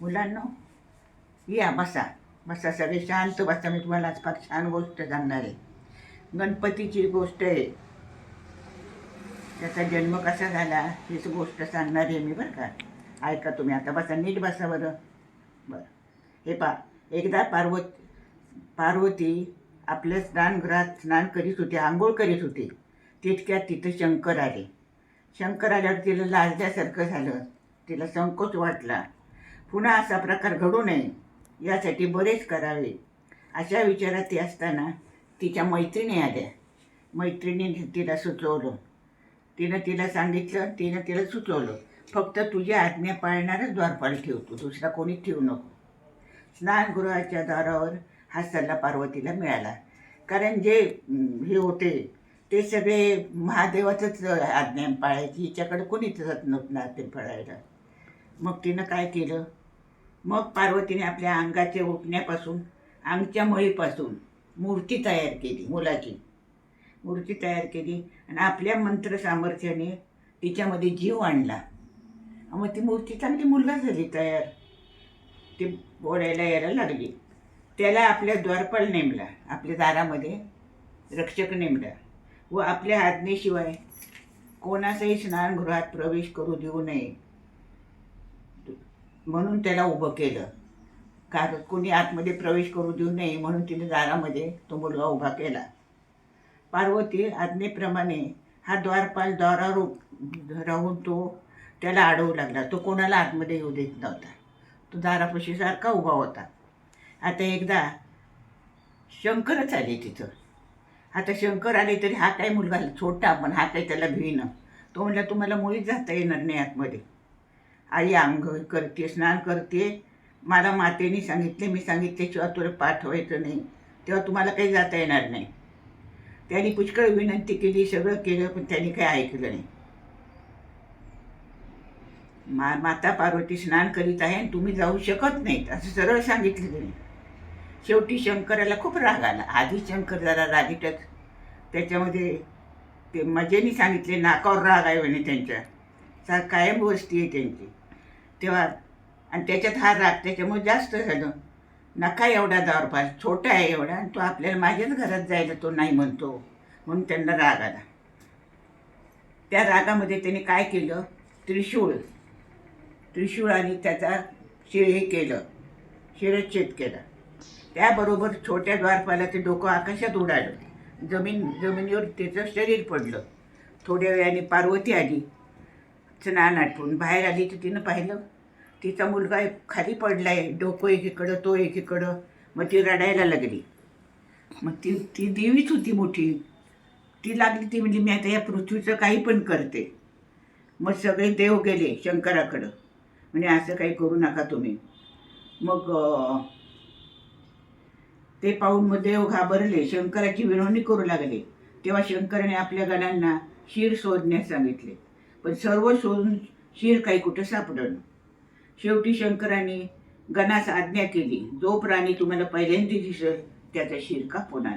मुलांना या बसा. बसा सगळे शांत बसा. मी तुम्हाला आज फार छान गोष्ट सांगणार आहे. गणपतीची गोष्ट आहे. त्याचा जन्म कसा झाला हीच गोष्ट सांगणार आहे मी बरं का. ऐका तुम्ही आता. बसा नीट बसा बरं. बरं. हे पा एकदा पार्वत पार्वती आपल्या स्नानगृहात स्नान करीत होती आंघोळ करीत होती. तितक्यात तिथं शंकर आले. शंकर आल्यावर तिला लाजल्यासारखं झालं. तिला संकोच वाटला. पुन्हा असा प्रकार घडू नये यासाठी बरेच करावे. अशा विचारात ती असताना तिच्या मैत्रिणी आल्या. मैत्रिणीने तिला सुचवलं. तिनं तिला सांगितलं तिनं तिला सुचवलं. फक्त तुझी आज्ञा पाळणारच द्वारपाल ठेवतो दुसरा कोणी ठेवू नको. स्नानगृहाच्या दारावर हा सल्ला पार्वतीला मिळाला. कारण जे हे होते ते सगळे महादेवाचंच आज्ञा पाळायची हिच्याकडे कोणीच जात नव्हतं ते फळायला मग तिनं काय केलं? मग पार्वतीने आपल्या अंगाच्या ओपण्यापासून अंगच्या मळीपासून मूर्ती तयार केली मुलाची. मूर्ती तयार केली आणि आपल्या मंत्र सामर्थ्याने तिच्यामध्ये जीव आणला. मग ती मूर्ती चांगली मुलगा झाली तयार. ती बोलायला यायला लागली. त्याला आपल्या द्वारपाल नेमला आपल्या दारामध्ये रक्षक नेमला व आपल्या आज्ञेशिवाय कोणाचाही स्नानगृहात प्रवेश करू देऊ नये. म्हणून त्याला उभं केलं. कारण कोणी आतमध्ये प्रवेश करू देऊ नये म्हणून तिने दारामध्ये तो मुलगा उभा केला. पार्वती आज्ञेप्रमाणे हा द्वारपाल द्वारारूप राहून तो त्याला अडवू लागला. तो कोणाला आतमध्ये येऊ देत नव्हता. तो दारापाशी सारखा उभा होता. आता एकदा शंकरच आले तिथं. आता शंकर आले तरी हा काय मुलगा छोटा पण हा काही त्याला भिनं तो म्हणला तुम्हाला मुळीच जाता येणार नाही आतमध्ये. आई आंघोळ करते स्नान करते मला मातेने सांगितले मी सांगितल्याशिवाय तुला पाठवायचं नाही. तेव्हा तुम्हाला काही जाता येणार नाही. त्यांनी पुष्कळ विनंती केली सगळं केलं पण त्यांनी काही ऐकलं नाही. मा माता पार्वती स्नान करीत आहे आणि तुम्ही जाऊ शकत नाहीत असं सरळ सांगितलं त्यांनी शेवटी शंकराला खूप राग आला. आधी शंकर जरा रागीटच. त्याच्यामध्ये ते मजेने सांगितले नाकावर राग आहे म्हणे त्यांच्या. सा कायम वस्ती आहे त्यांची. तेव्हा आणि त्याच्यात हा राग त्याच्यामुळे जास्त झालं. नका एवढा दारपास छोटा आहे एवढा आणि तो आपल्याला माझ्याच घरात जायला तो नाही म्हणतो. म्हणून त्यांना राग आला. त्या रागामध्ये त्याने काय केलं? त्रिशूळ. त्रिशूळ आणि त्याचा शिर हे केलं. शिरच्छेद केला. त्याबरोबर छोट्या द्वारपाला ते डोकं आकाशात उडालं. जमीन जमिनीवर त्याचं शरीर पडलं. थोड्या वेळाने पार्वती आली. स्नान आठवून बाहेर आली तर तिनं पाहिलं तिचा मुलगा एक खाली पडलाय डोकं एकीकडं तो एकीकडं. मग ती रडायला लागली. मग ती ती देवीच होती मोठी. ती लागली ती म्हणजे मी आता या पृथ्वीचं काही पण करते. मग सगळे देव गेले शंकराकडं. म्हणजे असं काही करू नका तुम्ही. मग ते पाहून मग देव घाबरले. शंकराची विनवणी करू लागले. तेव्हा शंकराने आपल्या गणांना शिर शोधण्यास सांगितले. पण सर्व शोधून शीर काही कुठं सापडलं शेवटी शंकराने गणास आज्ञा केली. जो प्राणी तुम्हाला पहिल्यांदा दिसेल त्याचा शिर कापून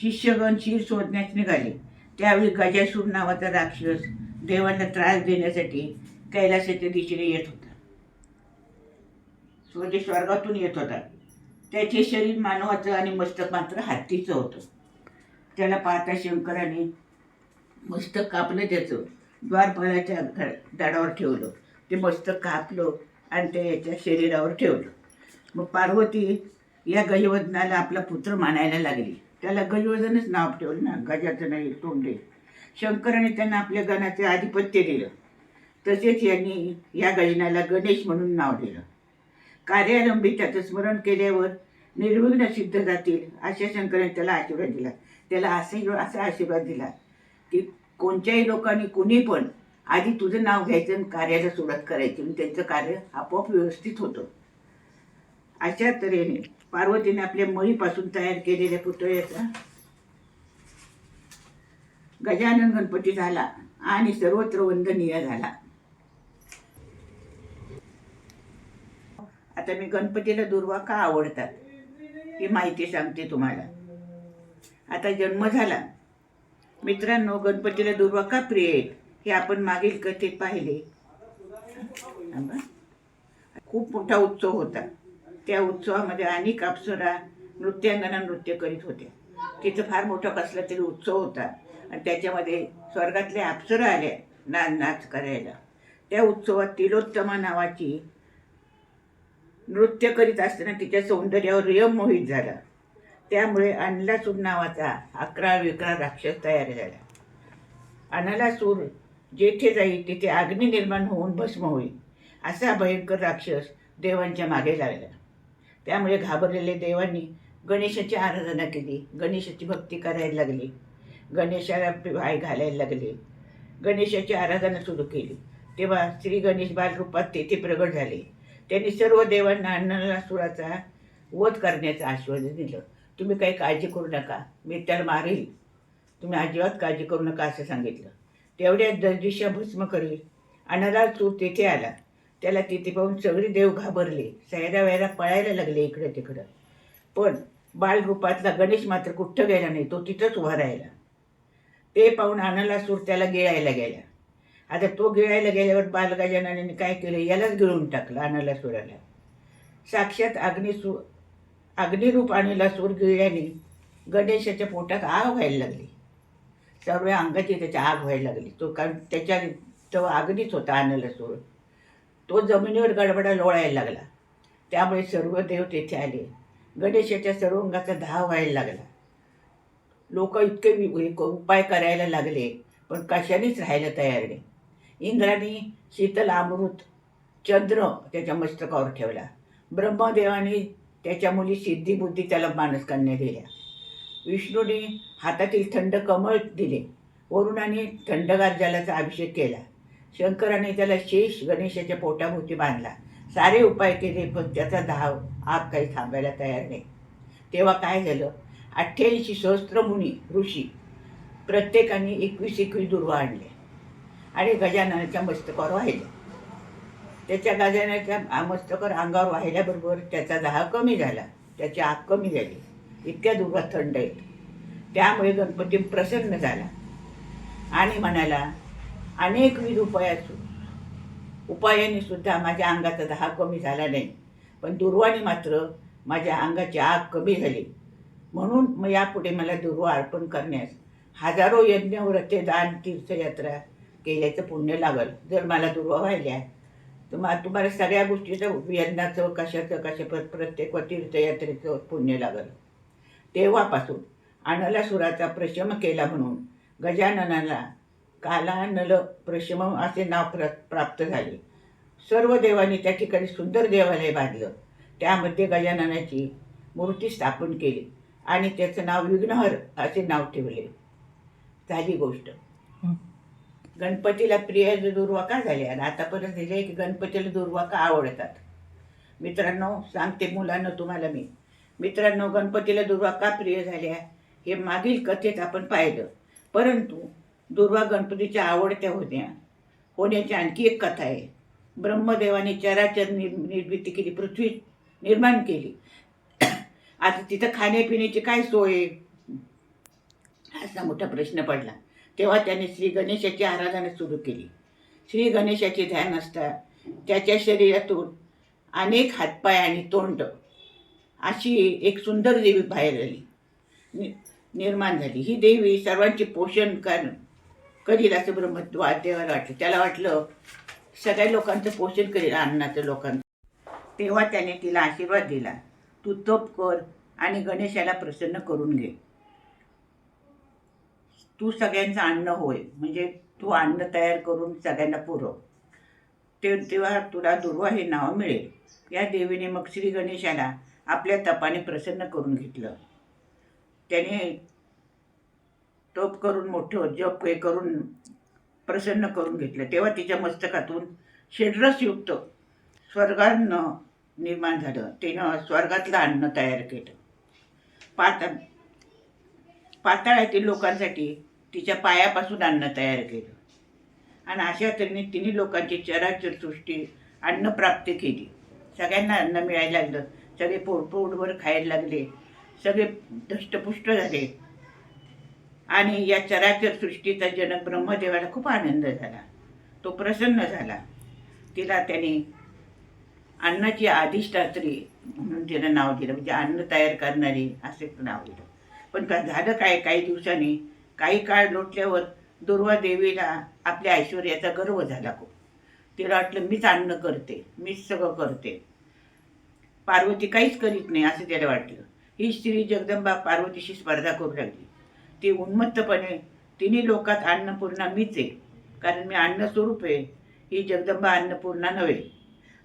शिष्यगण शिर शोधण्यास निघाले. त्यावेळी गजासूर नावाचा राक्षस देवांना त्रास देण्यासाठी कैलासाच्या दिशेने येत होता. म्हणजे स्वर्गातून येत होता. त्याचे शरीर मानवाचं आणि मस्तक मात्र हत्तीचं होतं. त्याला पाहता शंकराने मस्तक कापलं त्याचं द्वारपालाच्या दडावर ठेवलं. ते मस्तक कापलं आणि ते याच्या शरीरावर ठेवलं. मग पार्वती या गजवदनाला आपला पुत्र मानायला लागली. त्याला गजवदनच नाव ठेवलं ना गजाचं नाही तोंडे. शंकराने त्यांना आपल्या गणाचे आधिपत्य दिलं. तसेच यांनी या गजनाला गणेश म्हणून नाव दिलं. कार्यारंभी त्याचं स्मरण केल्यावर निर्विघ्न सिद्ध जातील अशा शंकराने त्याला आशीर्वाद दिला. त्याला असे असा आशीर्वाद दिला की कोणत्याही लोकांनी कुणी पण आधी तुझं नाव घ्यायचं आणि कार्याला सुरुवात करायची. आणि त्यांचं कार्य आपोआप व्यवस्थित होतं. अशा तऱ्हेने पार्वतीने आपल्या मळीपासून तयार केलेल्या पुतळ्याचा गजानन गणपती झाला आणि सर्वत्र वंदनीय झाला. आता मी गणपतीला दुर्वा का आवडतात ही माहिती सांगते तुम्हाला. आता जन्म झाला. मित्रांनो गणपतीला दुर्वा का प्रिय आहेत हे आपण मागील कथेत पाहिले. खूप मोठा उत्सव होता. त्या उत्सवामध्ये अनेक अप्सरा नृत्यांगना नृत्य करीत होत्या तिथं फार मोठा कसला तरी उत्सव होता. आणि त्याच्यामध्ये स्वर्गातल्या अप्सरा आल्या ना नाच करायला. त्या उत्सवात तिलोत्तमा नावाची नृत्य करीत असताना तिच्या सौंदर्यावर रियम मोहित झाला. त्यामुळे अनलासूर नावाचा अकरा विकरा राक्षस तयार झाला. अनलासूर जेथे जाईल तिथे अग्नी निर्माण होऊन भस्म होईल असा भयंकर राक्षस देवांच्या मागे लागला. त्यामुळे घाबरलेले देवांनी गणेशाची आराधना केली गणेशाची भक्ती करायला लागली गणेशाला पाय घालायला लागले. गणेशाची आराधना सुरू केली. तेव्हा श्री गणेश बालरूपात तेथे प्रगट झाले. त्यांनी सर्व देवांना अन्नलासुराचा वध करण्याचं आश्वासन दिलं. तुम्ही काही काळजी करू नका मी त्याला मारेल. तुम्ही अजिबात काळजी करू नका असं सांगितलं. तेवढ्यात दर्दिशा भस्म करेल. अनलासूर तेथे आला. त्याला तिथे पाहून सगळे देव घाबरले. सैरा वैरा पळायला लागले इकडं तिकडं. पण बालरूपातला गणेश मात्र कुठं गेला नाही तो तिथंच उभा राहिला. ते पाहून अनलासूर त्याला गिळायला गेला. आता तो गिळायला गेल्यावर बालगजाननाने काय केलं? यालाच गिळून टाकलं अनलासुराला साक्षात अग्निसू अग्निरूप अनिलासूर गिळल्याने गणेशाच्या पोटात आग व्हायला लागली. सर्व अंगाची त्याच्या आग व्हायला लागली. तो कारण त्याच्या तो अग्नीच होता अनलासूर तो जमिनीवर गडबडा लोळायला लागला. त्यामुळे सर्व देव तेथे आले. गणेशाच्या सर्व अंगाचा धाव व्हायला लागला. लोक इतके उपाय करायला लागले पण कशानेच राहायला तयार नाही. इंद्राने शीतल अमृत चंद्र त्याच्या मस्तकावर ठेवला. ब्रह्मदेवाने त्याच्या मुली सिद्धिबुद्धी त्याला मानसकन्या दिल्या. विष्णूने हातातील थंड कमळ दिले. वरुणाने थंडगार जलाचा अभिषेक केला. शंकराने त्याला शेष गणेशाच्या पोटाभोवती बांधला. सारे उपाय केले पण त्याचा धाव आग काही थांबायला तयार नाही. तेव्हा काय झालं? अठ्ठ्याऐंशी सहस्त्र मुनी ऋषी प्रत्येकाने एकवीस एकवीस दुर्वा आणले आणि गजाननाच्या मस्तकावर वाहिले. त्याच्या गजाननाच्या मस्तकावर अंगावर वाहिल्याबरोबर त्याचा दाह कमी झाला. त्याची आग कमी झाली. इतक्या दुर्वा थंड आहेत. त्यामुळे गणपती प्रसन्न झाला. आणि म्हणाला अनेकविध उपायासू उपायाने सुद्धा माझ्या अंगाचा दाह कमी झाला नाही पण दुर्वाने मात्र माझ्या अंगाची आग कमी झाली. म्हणून मग यापुढे मला दुर्वा अर्पण करण्यास हजारो यज्ञ व्रते दान तीर्थयात्रा केल्याचं पुण्य लागल. जर मला दुर्वा व्हायला तर मा तुम्हाला सगळ्या गोष्टीचं यज्ञाचं कशाचं कशा प्र प्रत्येक व तीर्थयात्रेचं पुण्य लागल. तेव्हापासून अनलासुराचा प्रशम केला म्हणून गजाननाला कालानल प्रशम असे नाव प्र प्राप्त झाले. सर्व देवांनी त्या ठिकाणी सुंदर देवालय बांधलं. त्यामध्ये गजाननाची मूर्ती स्थापन केली आणि त्याचं नाव विघ्नहर असे नाव ठेवले. झाली गोष्ट. गणपतीला प्रिय दुर्वा का झाल्या आणि आतापर्यंत दिले की गणपतीला दुर्वा का आवडतात. मित्रांनो सांगते मुलांना तुम्हाला मी. मित्रांनो गणपतीला दुर्वा का प्रिय झाल्या हे मागील कथेत आपण पाहिलं. परंतु दुर्वा गणपतीच्या आवडत्या होत्या. होण्याची आणखी एक कथा आहे. ब्रह्मदेवाने चराचर निर् निर्मिती केली पृथ्वी निर्माण केली. आता तिथं खाण्यापिण्याची काय सोय आहे? असा मोठा प्रश्न पडला. तेव्हा त्याने श्री गणेशाची आराधना सुरू केली. श्री गणेशाचे ध्यान असता त्याच्या शरीरातून अनेक हातपाय आणि तोंड अशी एक सुंदर देवी बाहेर आली. नि निर्माण झाली. ही देवी सर्वांचे पोषण कर करील असं ब्रह्म देवाला वाटलं त्याला वाटलं सगळ्या लोकांचं पोषण करील अन्नाचं लोकांचं. तेव्हा त्याने तिला आशीर्वाद दिला. तू तप कर आणि गणेशाला प्रसन्न करून घे. तू सगळ्यांचं अन्न होय. म्हणजे तू अन्न तयार करून सगळ्यांना पुरव. ते तेव्हा तुला दुर्वा हे नाव मिळेल. या देवीने मग श्री गणेशाला आपल्या तपाने प्रसन्न करून घेतलं. त्याने तोप करून मोठं जप हे करून प्रसन्न करून घेतलं. तेव्हा तिच्या मस्तकातून षड्रसयुक्त स्वर्गान्न निर्माण झालं. तिनं स्वर्गातलं अन्न तयार केलं. पाता पाताळातील लोकांसाठी तिच्या पायापासून अन्न तयार केलं. आणि अशा तऱ्हेने तिन्ही लोकांची चराचर सृष्टी अन्न प्राप्त केली. सगळ्यांना अन्न मिळायला लागलं. सगळे पोटपोटभर खायला लागले. सगळे धष्टपुष्ट झाले. आणि या चराचर सृष्टीचा जनक ब्रह्मदेवाला खूप आनंद झाला. तो प्रसन्न झाला. तिला त्याने अन्नाची अधिष्ठात्री म्हणून तिनं नाव दिलं. म्हणजे अन्न तयार करणारी असे नाव दिलं. पण का झालं काय? काही दिवसांनी काही काळ लोटल्यावर दुर्वा देवीला आपल्या ऐश्वर्याचा गर्व झाला खूप. तिला वाटलं मीच अन्न करते मीच सगळं करते. पार्वती काहीच करीत नाही असं त्याला वाटलं ही स्त्री जगदंबा पार्वतीशी स्पर्धा करू लागली. ती उन्मत्तपणे तिन्ही लोकात अन्नपूर्णा मीच आहे कारण मी अन्न स्वरूप आहे ही जगदंबा अन्नपूर्णा नव्हे.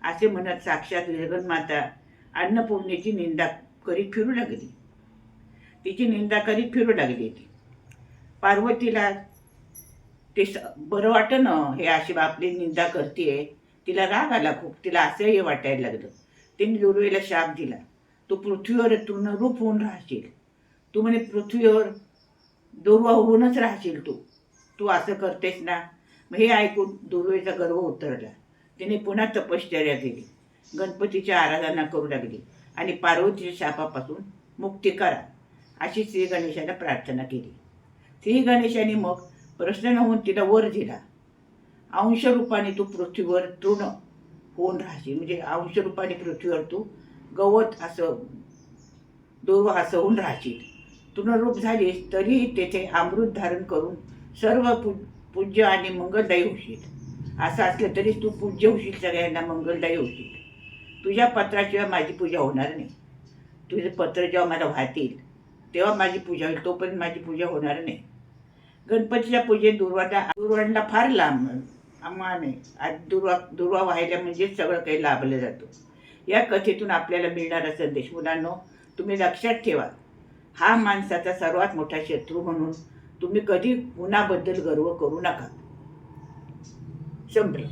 असे म्हणत साक्षात माता अन्नपूर्णेची निंदा करीत फिरू लागली. तिची निंदा करीत फिरू लागली ती. पार्वतीला ते स बरं वाटं ना हे अशी आपली निंदा करते तिला राग आला खूप तिला असंही वाटायला लागलं. त्यांनी दुर्वेला शाप दिला. तू पृथ्वीवर तू होऊन राहशील. तू म्हणे पृथ्वीवर दुर्वा होऊनच राहशील तू. तू असं करतेस ना? मग हे ऐकून दुर्वेचा गर्व उतरला. तिने पुन्हा तपश्चर्या केली. गणपतीची आराधना करू लागली आणि पार्वतीच्या शापापासून मुक्ती करा अशी श्री गणेशाला प्रार्थना केली. श्री गणेशाने मग प्रश्न होऊन तिला वर दिला. अंशरूपाने तू पृथ्वीवर तृण होऊन राहशील? म्हणजे अंशरूपाने पृथ्वीवर तू गवत असं दुर्व असं होऊन राहशील. तृणरूप झालीस तरीही तेथे अमृत धारण करून सर्व पू पूज्य आणि मंगलदायी होशील. असं असलं तरी तू पूज्य होशील सगळ्यांना मंगलदायी होशील. तुझ्या पत्राशिवाय माझी पूजा होणार नाही. तुझे पत्र जेव्हा मला वाहतील तेव्हा माझी पूजा होईल तोपर्यंत माझी पूजा होणार नाही. गणपतीच्या पूजेत दुर्वाला दुर्वांना फार लांब आम्हाने. आज दुर्वा दुर्वा व्हायला म्हणजे सगळं काही लाभलं जातं. या कथेतून आपल्याला मिळणारा संदेश मुलांनो तुम्ही लक्षात ठेवा. हा माणसाचा सर्वात मोठा शत्रू म्हणून तुम्ही कधी गुणाबद्दल गर्व करू नका. संपलं.